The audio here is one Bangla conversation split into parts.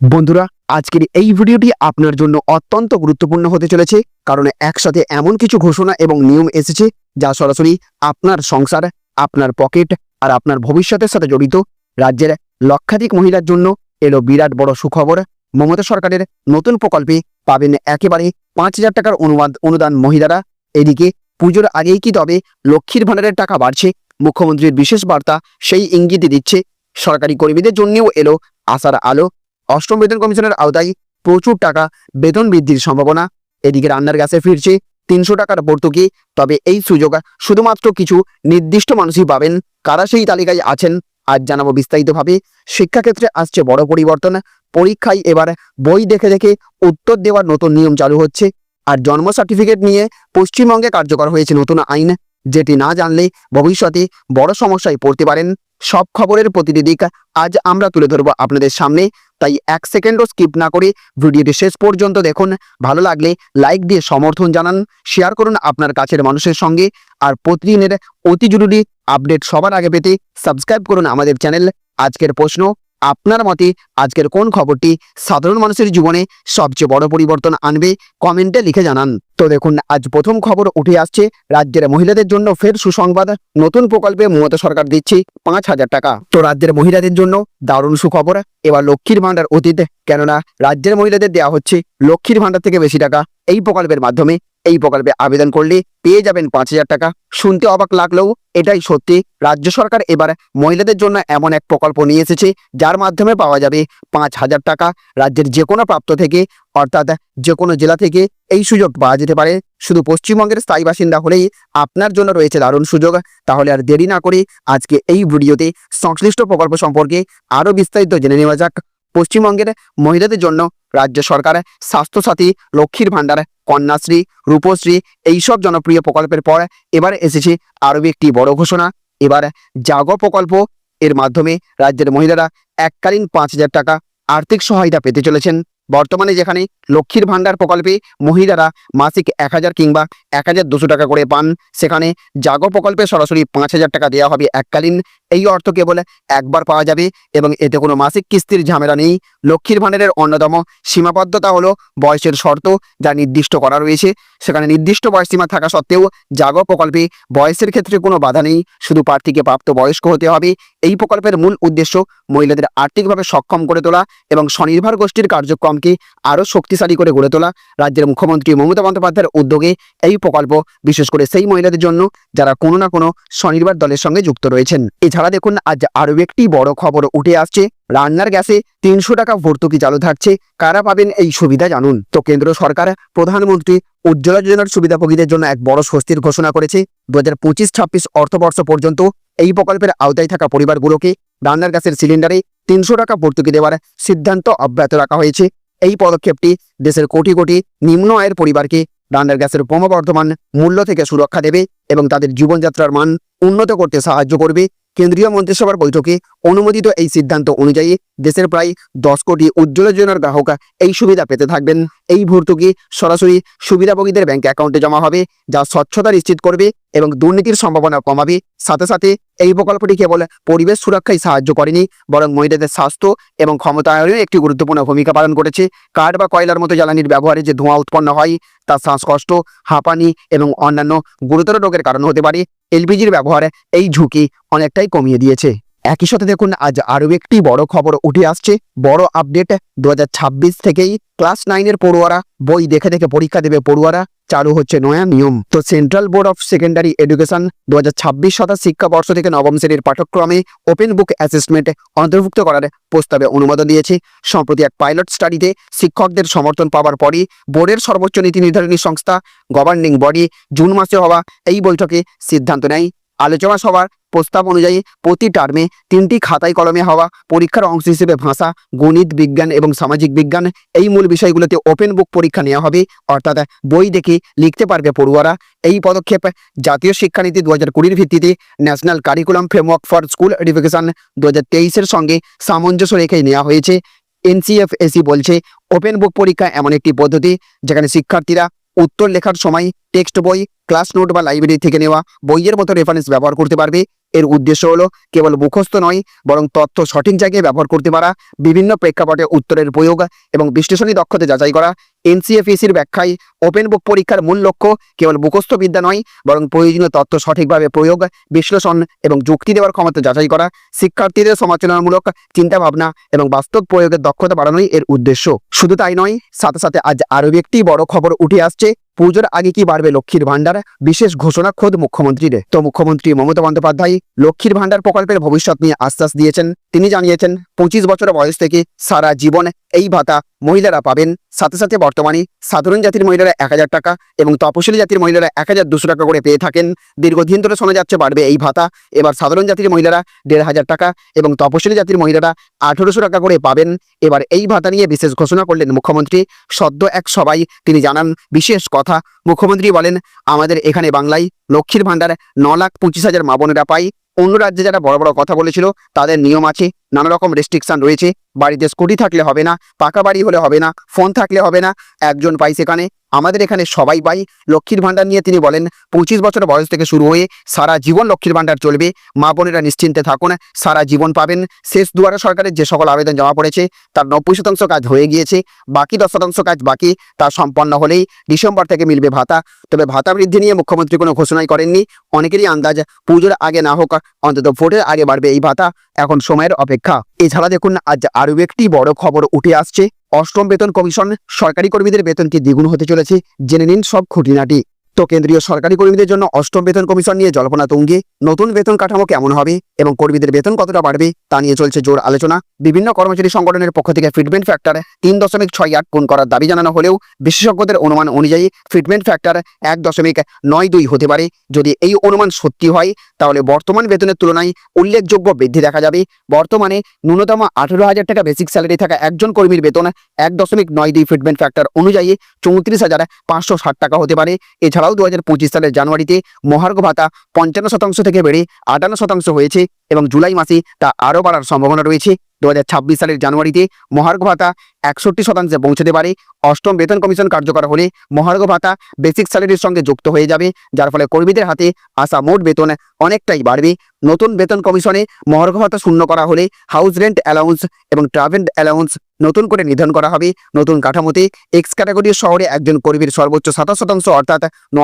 বন্ধুরা, আজকের এই ভিডিওটি আপনার জন্য অত্যন্ত গুরুত্বপূর্ণ হতে চলেছে, কারণ একসাথে এমন কিছু ঘোষণা এবং নিয়ম এসেছে যা সরাসরি আপনার সংসার, আপনার পকেট আর আপনার ভবিষ্যতের সাথে জড়িত। রাজ্যের লক্ষাধিক মহিলার জন্য এলো বিরাট বড় সুখবর। মমতা সরকারের নতুন প্রকল্পে পাবেন একেবারে পাঁচ হাজার টাকার অনুবাদ অনুদান মহিলারা। এদিকে পুজোর আগেই কি তবে লক্ষ্মীর ভাণ্ডারের টাকা বাড়ছে, মুখ্যমন্ত্রীর বিশেষ বার্তা সেই ইঙ্গিতই দিচ্ছে। সরকারি কর্মীদের জন্যও এলো আশার আলো। অষ্টম বেতন কমিশনের আওতায় প্রচুর টাকা বেতন বৃদ্ধির সম্ভাবনা। এদিকে রান্নার গ্যাসে ফিরছে তিনশো টাকার ভর্তুকি, তবে এই সুযোগ শুধুমাত্র কিছু নির্দিষ্ট মানুষই পাবেন। কারা সেই তালিকায় আছেন, আজ জানাব বিস্তারিতভাবে। শিক্ষাক্ষেত্রে আসছে বড় পরিবর্তন। পরীক্ষায় এবার বই দেখে দেখে উত্তর দেওয়ার নতুন নিয়ম চালু হচ্ছে। আর জন্ম সার্টিফিকেট নিয়ে পশ্চিমবঙ্গে কার্যকর হয়েছে নতুন আইন। যেটি না জানলে ভবিষ্যতে বড় সমস্যায় পড়তে পারেন। সব খবরের প্রতিটি দিক আজ আমরা তুলে ধরবো আপনাদের সামনে। তাই এক সেকেন্ডও স্কিপ না করে ভিডিওটি শেষ পর্যন্ত দেখুন। ভালো লাগলে লাইক দিয়ে সমর্থন জানান শেয়ার করুন আপনার কাছের মানুষের সঙ্গে। আর প্রতিদিনের অতি জরুরি আপডেট সবার আগে পেতে সাবস্ক্রাইব করুন আমাদের চ্যানেল আজকের প্রশ্ন আপনার মতে আজকের কোন খবরটি সাধারণ মানুষের জীবনে সবচেয়ে বড় পরিবর্তন আনবে? কমেন্টে লিখে জানান। তো দেখুন, আজ প্রথম খবর উঠে আসছে রাজ্যের মহিলাদের জন্য ফের সুসংবাদ। নতুন প্রকল্পে মমতা সরকার দিচ্ছে পাঁচ হাজার টাকা। তো রাজ্যের মহিলাদের জন্য দারুণ সুখবর। এবার লক্ষ্মীর ভাণ্ডার অতীত। কেননা রাজ্যের মহিলাদের দেওয়া হচ্ছে লক্ষ্মীর ভাণ্ডার থেকে বেশি টাকা। এই প্রকল্পের মাধ্যমে এই প্রকল্পে আবেদন করলে পেয়ে যাবেন পাঁচ হাজার টাকা। শুনতে অবাক লাগলেও এটাই সত্যি। রাজ্য সরকার এবার মহিলাদের জন্য এমন এক প্রকল্প নিয়ে এসেছে, যার মাধ্যমে পাওয়া যাবে পাঁচ হাজার টাকা। রাজ্যের যে কোনো প্রাপ্ত থেকে, অর্থাৎ যে কোনো জেলা থেকে এই সুযোগ পাওয়া যেতে পারে। শুধু পশ্চিমবঙ্গের স্থায়ী বাসিন্দা হলেই আপনার জন্য রয়েছে দারুণ সুযোগ। তাহলে আর দেরি না করে আজকে এই ভিডিওতে সংশ্লিষ্ট প্রকল্প সম্পর্কে আরও বিস্তারিত জেনে নেওয়া যাক। পশ্চিমবঙ্গের মহিলাদের জন্য রাজ্য সরকার স্বাস্থ্যসাথী, লক্ষ্মীর ভাণ্ডার, কন্যাশ্রী, রূপশ্রী এইসব জনপ্রিয় প্রকল্পের পর এবার এসেছে আরও একটি বড় ঘোষণা। এবার জাগ প্রকল্প, এর মাধ্যমে রাজ্যের মহিলারা এককালীন পাঁচ হাজার টাকা আর্থিক সহায়তা পেতে চলেছেন। বর্তমানে যেখানে লক্ষ্মীর ভাণ্ডার প্রকল্পে মহিলারা মাসিক এক হাজার কিংবা এক হাজার দুশো টাকা করে পান, সেখানে জাগো প্রকল্পে সরাসরি পাঁচ হাজার টাকা দেওয়া হবে এককালীন এই অর্থ কেবল একবার পাওয়া যাবে এবং এতে কোনো মাসিক কিস্তির ঝামেলা নেই। লক্ষ্মীর ভাণ্ডারের অন্যতম সীমাবদ্ধতা হলো বয়সের শর্ত যা নির্দিষ্ট করা রয়েছে। সেখানে নির্দিষ্ট বয়স সীমা থাকা সত্ত্বেও জাগো প্রকল্পে বয়সের ক্ষেত্রে কোনো বাধা নেই। শুধু প্রার্থীকে প্রাপ্ত বয়স্ক হতে হবে। এই প্রকল্পের মূল উদ্দেশ্য মহিলাদের আর্থিকভাবে সক্ষম করে তোলা এবং স্বনির্ভর গোষ্ঠীর কার্যক্রমকে আরও শক্তিশালী করে গড়ে তোলা। রাজ্যের মুখ্যমন্ত্রী মমতা বন্দ্যোপাধ্যায়ের উদ্যোগে এই প্রকল্প, বিশেষ করে সেই মহিলাদের জন্য, যারা কোনো না কোনো স্বনির্ভর দলের সঙ্গে যুক্ত রয়েছেন। এছাড়া দেখুন, আজ আরও একটি বড় খবর উঠে আসছে। রান্নার গ্যাসে তিনশো টাকা ভর্তুকি চালু থাকছে। কারা পাবেন এই সুবিধা জানুন। তো কেন্দ্র সরকার, প্রধানমন্ত্রী উজ্জ্বলা যোজনার সুবিধাভোগীদের জন্য এক বড় স্বস্তির ঘোষণা করেছে। দু হাজার পঁচিশ ছাব্বিশ অর্থবর্ষ পর্যন্ত এই প্রকল্পের আওতায় থাকা পরিবারগুলোকে রান্নার গ্যাসের সিলিন্ডারে তিনশো টাকা ভর্তুকি দেওয়ার সিদ্ধান্ত অব্যাহত রাখা হয়েছে। এই পদক্ষেপটি দেশের কোটি কোটি নিম্ন আয়ের পরিবারকে রান্নার গ্যাসের ক্রমবর্ধমান মূল্য থেকে সুরক্ষা দেবে এবং তাদের জীবনযাত্রার মান উন্নত করতে সাহায্য করবে। কেন্দ্রীয় মন্ত্রিসভার বৈঠকে অনুমোদিত এই সিদ্ধান্ত অনুযায়ী দেশের প্রায় দশ কোটি উজ্জ্বল যোজনার গ্রাহক এই সুবিধা পেতে থাকবেন। এই ভর্তুকি সরাসরি সুবিধাভোগীদের ব্যাংক অ্যাকাউন্টে জমা হবে, যা স্বচ্ছতা নিশ্চিত করবে? এবং দুর্নীতির সম্ভাবনা কমাবে। সাথে সাথে এই প্রকল্পটি কেবল পরিবেশ সুরক্ষায় সাহায্য করেনি, বরং মহিলাদের স্বাস্থ্য এবং ক্ষমতায়নেও একটি গুরুত্বপূর্ণ ভূমিকা পালন করেছে। কাঠ বা কয়লার মতো জ্বালানির ব্যবহারে যে ধোঁয়া উৎপন্ন হয়, তা শ্বাসকষ্ট, হাঁপানি এবং অন্যান্য গুরুতর রোগের কারণ হতে পারে। এলপিজির ব্যবহারে এই ঝুঁকি অনেকটাই কমিয়ে দিয়েছে। একই সাথে দেখুন, আজ আরও একটি বড় খবর উঠে আসছে। বড় আপডেট, দু হাজার ছাব্বিশ থেকেই ক্লাস নাইনের পড়ুয়ারা বই দেখে দেখে পরীক্ষা দেবে পড়ুয়ারা। চালু হচ্ছে নয়া নিয়ম। তো Central Board of Secondary Education দু হাজার ছাব্বিশ শতাংশ শিক্ষাবর্ষ থেকে নবম শ্রেণির পাঠ্যক্রমে ওপেন বুক অ্যাসেসমেন্টে অন্তর্ভুক্ত করার প্রস্তাবে অনুমোদন দিয়েছে। সম্প্রতি এক পাইলট স্টাডিতে শিক্ষকদের সমর্থন পাওয়ার পরই বোর্ডের সর্বোচ্চ নীতি নির্ধারণী সংস্থা গভর্নিং বডি জুন মাসে হওয়া এই বৈঠকে সিদ্ধান্ত নেয়। আলোচনা সভার প্রস্তাব অনুযায়ী প্রতি টার্মে তিনটি খাতায় কলমে হওয়া পরীক্ষার অংশ হিসেবে ভাষা, গণিত বিজ্ঞান এবং সামাজিক বিজ্ঞান এই মূল বিষয়গুলোতে ওপেন বুক পরীক্ষা নেওয়া হবে। অর্থাৎ বই দেখে লিখতে পারবে পড়ুয়ারা। এই পদক্ষেপ জাতীয় শিক্ষানীতি দু হাজার কুড়ির ভিত্তিতে National Curriculum Framework for School Education দু হাজার তেইশের সঙ্গে সামঞ্জস্য রেখে নেওয়া হয়েছে। এনসিএফএসি বলছে ওপেন বুক পরীক্ষা এমন একটি পদ্ধতি যেখানে শিক্ষার্থীরা উত্তর লেখার সময় টেক্সট বই, ক্লাস নোট বা লাইব্রেরি থেকে নেওয়া বইয়ের মতো রেফারেন্স ব্যবহার করতে পারবে। এর উদ্দেশ্য হলো কেবল মুখস্থ নয়, বরং তথ্য সঠিক জায়গায় ব্যবহার করতে পারা, বিভিন্ন প্রেক্ষাপটে উত্তরের প্রয়োগ এবং বিশ্লেষণী দক্ষতা যাচাই করা এনসিএফএসির ব্যাখ্যায় ওপেন বুক পরীক্ষার মূল লক্ষ্য কেবল মুখস্থ বিদ্যা নয়, বরং প্রয়োজনীয় তথ্য সঠিকভাবে প্রয়োগ, বিশ্লেষণ এবং যুক্তি দেওয়ার ক্ষমতা যাচাই করা, শিক্ষার্থীদের সমালোচনামূলক চিন্তাভাবনা এবং বাস্তব প্রয়োগের দক্ষতা বাড়ানোই এর উদ্দেশ্য। শুধু তাই নয়, সাথে সাথে আজ আরও একটি বড় খবর উঠে আসছে, পুজোর আগে কি বাড়বে লক্ষ্মীর ভান্ডার বিশেষ ঘোষণা খোদ মুখ্যমন্ত্রীর তো মুখ্যমন্ত্রী মমতা বন্দ্যোপাধ্যায় লক্ষ্মীর ভান্ডার প্রকল্পের ভবিষ্যৎ নিয়ে আশ্বাস দিয়েছেন। তিনি জানিয়েছেন, পঁচিশ বছর বয়স থেকে সারা জীবন এই ভাতা মহিলারা পাবেন। সাথে সাথে বর্তমানে সাধারণ জাতির মহিলারা এক হাজার টাকা এবং তপশিলি জাতির মহিলারা এক টাকা করে পেয়ে থাকেন। দীর্ঘদিন ধরে শোনা যাচ্ছে বাড়বে এই ভাতা। এবার সাধারণ জাতির মহিলারা দেড় হাজার টাকা এবং তপশিলি জাতির মহিলারা আঠেরোশো টাকা করে পাবেন। এবার এই ভাতা নিয়ে বিশেষ ঘোষণা করলেন মুখ্যমন্ত্রী। সদ্য এক সভায় তিনি জানান, বিশেষ কথা, মুখ্যমন্ত্রী বলেন, আমাদের এখানে বাংলায় লক্ষ্মীর ভাণ্ডার ন লাখ পঁচিশ হাজার মা বোনেরা পায়। অন্য রাজ্যে যারা বড় বড় কথা বলেছিল, তাদের নিয়ম আছে, নানা রকম রেস্ট্রিকশন রয়েছে। বাড়িতে স্কুটি থাকলে হবে না, পাকা বাড়ি হলে হবে না ফোন থাকলে হবে না, একজন পাই সেখানে। আমাদের এখানে সবাই পাই। লক্ষ্মীর ভাণ্ডার নিয়ে তিনি বলেন, পঁচিশ বছর বয়স থেকে শুরু হয়ে সারা জীবন লক্ষ্মীর ভাণ্ডার চলবে। মা বোনেরা নিশ্চিন্তে থাকুন, সারা জীবন পাবেন। শেষ দুয়ারে সরকারের যে সকল আবেদন জমা পড়েছে, তার নব্বই শতাংশ কাজ হয়ে গিয়েছে। বাকি দশ শতাংশ কাজ বাকি, তা সম্পন্ন হলেই ডিসেম্বর থেকে মিলবে ভাতা। তবে ভাতা বৃদ্ধি নিয়ে মুখ্যমন্ত্রী কোনো ঘোষণাই করেননি। অনেকেরই আন্দাজ, পুজোর আগে না হোক, অন্তত ভোটের আগে বাড়বে এই ভাতা। এখন সময়ের অপেক্ষা। এছাড়া দেখুন, আজ আরও একটি বড় খবর উঠে আসছে। অষ্টম বেতন কমিশন সরকারি কর্মীদের বেতন কি দ্বিগুণ হতে চলেছে। জেনে নিন সব খুঁটিনাটি। তো কেন্দ্রীয় সরকারি কর্মীদের জন্য অষ্টম বেতন কমিশন নিয়ে জল্পনা তুঙ্গে। নতুন বেতন কাঠামো কেমন হবে এবং কর্মীদের বেতন কতটা বাড়বে তা নিয়ে চলছে জোর আলোচনা। বিভিন্ন কর্মচারী সংগঠনের পক্ষ থেকে ফিটমেন্ট ফ্যাক্টর তিন দশমিক ছয় আট গুণ করার দাবি জানানো হলেও বিশেষজ্ঞদের অনুমান অনুযায়ী ফিটমেন্ট ফ্যাক্টর এক দশমিক নয় দুই হতে পারে। যদি এই অনুমান সত্যি হয়, তাহলে বর্তমান বেতনের তুলনায় উল্লেখযোগ্য বৃদ্ধি দেখা যাবে। বর্তমানে ন্যূনতম আঠেরো হাজার টাকা বেসিক স্যালারি থাকা একজন কর্মীর বেতন এক দশমিক নয় দুই ফিটমেন্ট ফ্যাক্টর অনুযায়ী চৌত্রিশ হাজার পাঁচশো ষাট টাকা হতে পারে। এছাড়াও দু সালের জানুয়ারিতে মহার্ঘ ভাতা পঞ্চান্ন শতাংশ থেকে বেড়ে আটান্ন শতাংশ হয়েছে এবং জুলাই মাসে তা আরও বাড়ার সম্ভাবনা রয়েছে। দু হাজার ছাব্বিশ সালের জানুয়ারিতে মহার্ঘ ভাতা একষট্টি শতাংশে পৌঁছতে পারে। অষ্টম বেতন কমিশন কার্যকর হলে মহার্ঘ ভাতা বেসিক স্যালারির সঙ্গে যুক্ত হয়ে যাবে, যার ফলে কর্মীদের হাতে আসা মোট বেতন অনেকটাই বাড়বে। নতুন বেতন কমিশনে মহার্ঘ ভাতা শূন্য করা হলে হাউস রেন্ট অ্যালাউন্স এবং ট্রাভেল অ্যালাউন্স নতুন করে নির্ধারণ করা হবে। নতুন কাঠামোতে এক্স ক্যাটাগরি শহরে একজন কর্মীর সর্বোচ্চ সাতাশ শতাংশ অর্থাৎ ন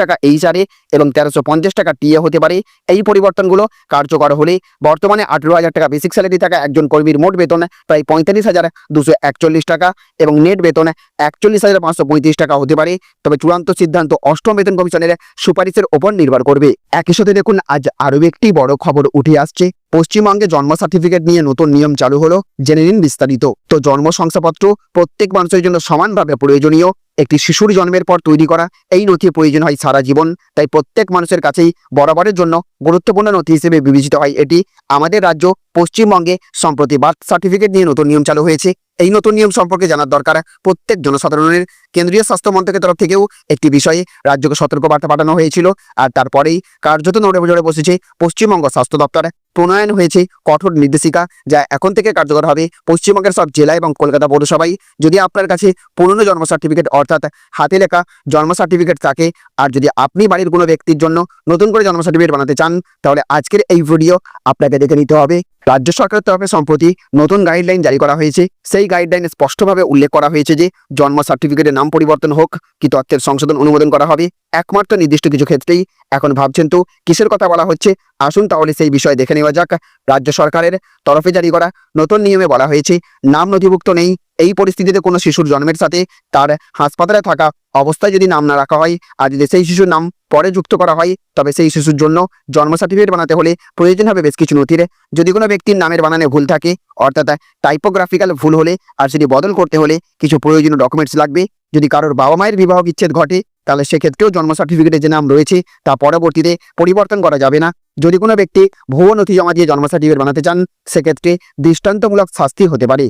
টাকা এইচআরএ এবং তেরোশো টাকা টিএ হতে পারে। এই পরিবর্তনগুলো কার্যকর হলে বর্তমানে আঠেরো হাজার টাকা বেসিক স্যালারি থাকা একজন কর্মীর মোট বেতনে প্রায় পঁয়তাল্লিশ হাজার দুশো একচল্লিশ টাকা এবং নেট বেতনে একচল্লিশ হাজার পাঁচশো পঁয়ত্রিশ টাকা হতে পারে। তবে চূড়ান্ত সিদ্ধান্ত অষ্টম বেতন কমিশনের সুপারিশের ওপর নির্ভর করবে। একই সাথে দেখুন, আজ আরও একটি বড় খবর উঠে আসছে। পশ্চিমবঙ্গে জন্ম সার্টিফিকেট নিয়ে নতুন নিয়ম চালু হলো, জেনে নিন বিস্তারিত। তো জন্ম শংসাপত্র প্রত্যেক মানুষের জন্য সমানভাবে প্রয়োজনীয়। একটি শিশুর জন্মের পর তৈরি করা, এই নথি প্রয়োজন হয় সারা জীবন। তাই প্রত্যেক মানুষের কাছেই বরাবরের জন্য গুরুত্বপূর্ণ নথি হিসেবে বিবেচিত হয় এটি। আমাদের রাজ্য পশ্চিমবঙ্গে সম্প্রতি বার্থ সার্টিফিকেট নিয়ে নতুন নিয়ম চালু হয়েছে। এই নতুন নিয়ম সম্পর্কে জানার দরকার প্রত্যেক জনসাধারণের। কেন্দ্রীয় স্বাস্থ্য মন্ত্রকের তরফ থেকেও একটি বিষয়ে রাজ্যকে সতর্কবার্তা পাঠানো হয়েছিল। আর তারপরেই কার্যত নড়ে বসেছে পশ্চিমবঙ্গ স্বাস্থ্য দপ্তর। প্রণয়ন হয়েছে কঠোর নির্দেশিকা, যা এখন থেকে কার্যকর হবে পশ্চিমবঙ্গের সব জেলা এবং কলকাতা পৌরসভায়। যদি আপনার কাছে পুরনো জন্ম সার্টিফিকেট অর্থাৎ হাতে লেখা জন্ম সার্টিফিকেট থাকে, আর যদি আপনি বাড়ির কোনো ব্যক্তির জন্য নতুন করে জন্ম সার্টিফিকেট বানাতে চান, তাহলে আজকের এই ভিডিও আপনাকে দেখে নিতে হবে। রাজ্য সরকারের তরফে সম্প্রতি নতুন গাইডলাইন জারি করা হয়েছে। সেই গাইডলাইনে স্পষ্টভাবে উল্লেখ করা হয়েছে যে, জন্ম সার্টিফিকেটের নাম পরিবর্তন হোক কি তথ্যের সংশোধন অনুমোদন করা হবে, একমাত্র নির্দিষ্ট কিছু ক্ষেত্রেই। এখন ভাবছেন তো, কিসের কথা বলা হচ্ছে? আসুন তাহলে সেই বিষয়ে দেখে নেওয়া যাক। রাজ্য সরকারের তরফে জারি করা নতুন নিয়মে বলা হয়েছে, নাম নথিভুক্ত নেই এই পরিস্থিতিতে কোনো শিশুর জন্মের সাথে তার হাসপাতালে থাকা অবস্থায় যদি নাম না রাখা হয়, আর যদি সেই শিশুর নাম পরে যুক্ত করা হয়, তবে সেই শিশুর জন্য জন্ম সার্টিফিকেট বানাতে হলে প্রয়োজন হবে বেশ কিছু নথির। যদি কোনো ব্যক্তির নামের বানানে ভুল থাকে, অর্থাৎ টাইপোগ্রাফিক্যাল ভুল হলে আর সেটি বদল করতে হলে কিছু প্রয়োজনীয় ডকুমেন্টস লাগবে। যদি কারোর বাবা মায়ের বিবাহ বিচ্ছেদ ঘটে, তাহলে সেক্ষেত্রেও জন্ম সার্টিফিকেটে যে নাম রয়েছে, তা পরবর্তীতে পরিবর্তন করা যাবে না। যদি কোনো ব্যক্তি ভুয়ো নথি জমা দিয়ে জন্ম সার্টিফিকেট বানাতে চান, সেক্ষেত্রে দৃষ্টান্তমূলক শাস্তি হতে পারে।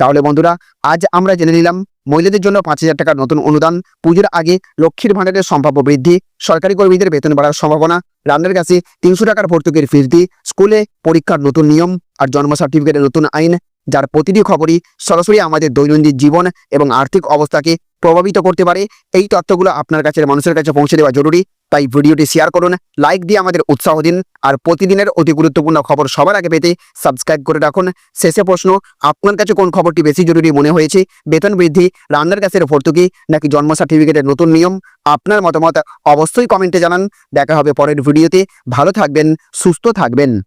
তাহলে বন্ধুরা, আজ আমরা জেনে নিলাম মহিলাদের জন্য পাঁচ হাজার টাকার নতুন অনুদান। পুজোর আগে লক্ষ্মীর ভাণ্ডারের সম্ভাব্য বৃদ্ধি, সরকারি কর্মীদের বেতন বাড়ার সম্ভাবনা, রান্নার কাছে তিনশো টাকার ভর্তুকির দি স্কুলে পরীক্ষার নতুন নিয়ম আর জন্ম সার্টিফিকেটের নতুন আইন, যার প্রতিটি খবরই সরাসরি আমাদের দৈনন্দিন জীবন এবং আর্থিক অবস্থাকে প্রভাবিত করতে পারে। এই তথ্যগুলো আপনার কাছে, মানুষের কাছে পৌঁছে দেওয়া জরুরি। তাই ভিডিওটি শেয়ার করুন লাইক দিয়ে আমাদের উৎসাহ দিন, আর প্রতিদিনের অতি গুরুত্বপূর্ণ খবর সবার আগে পেতে সাবস্ক্রাইব করে রাখুন। শেষে প্রশ্ন, আপনার কাছে কোন খবরটি বেশি জরুরি মনে হয়েছে? বেতন বৃদ্ধি, রান্নার গ্যাসের ভর্তুকি, নাকি জন্ম সার্টিফিকেটের নতুন নিয়ম? আপনার মতামত অবশ্যই কমেন্টে জানান। দেখা হবে পরের ভিডিওতে ভালো থাকবেন, সুস্থ থাকবেন।